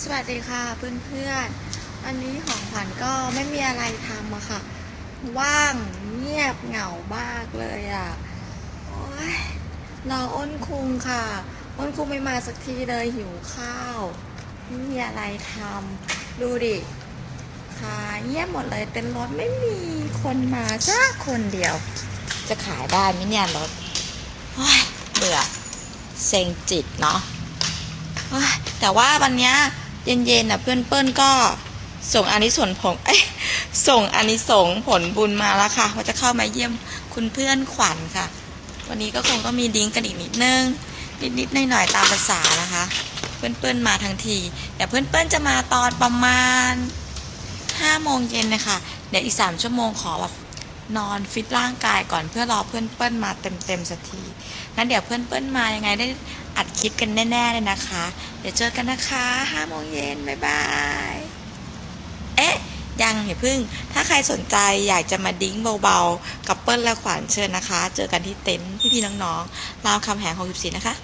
สวัสดีค่ะเพื่อนๆอันนี้ของขวัญก็ไม่มีอะไรทำอะค่ะ ว่างเงียบเหงามากเลยอะโอ๊ยรออ้นคุงค่ะ อ้นคุงไม่มาสักทีเลยหิวข้าวไม่มีอะไรทำดูดิค่ะเงียบหมดเลยเต็นรถไม่มีคนมาสักคนเดียว จะขายได้ไหมเนี่ยรถโอ๊ยเบื่อเซ็งจิตเนาะเฮ้ย แต่ว่าวันเนี้ยเย็นๆนะเพื่อนเปิ้ลก็ส่งอานิสงผลเอ้ส่งอานิสงผลบุญมาแล้วค่ะว่าจะเข้ามาเยี่ยมคุณเพื่อนขวัญค่ะ วันนี้ก็คงก็มีดิ้งกันอีกนิดนึง นิดๆหน่อยๆตามภาษานะคะ เพื่อนเปิ้ลมาทั้งทีเดี๋ยวเพื่อนเปิ้ลจะมาตอนประมาณห้าโมงเย็นนะคะเดี๋ยวอีกสามชั่วโมงขอแบบนอนฟิตร่างกายก่อนเพื่อรอเพื่อนเปิ้ลมาเต็มๆสักทีงั้นเดี๋ยวเพื่อนเปิ้ลมายังไงได้ อัดคลิปกันแน่ๆเลยนะคะ เดี๋ยวเจอกันนะคะห้าโมงเย็นบ๊ายบายเอ๊ะยังอย่าพึ่ง ถ้าใครสนใจอยากจะมาดิ้งเบาๆ กับเปิ้ลและขวัญเชิญนะคะ เจอกันที่เต็นท์พี่ๆน้องๆรามคำแหง64นะคะ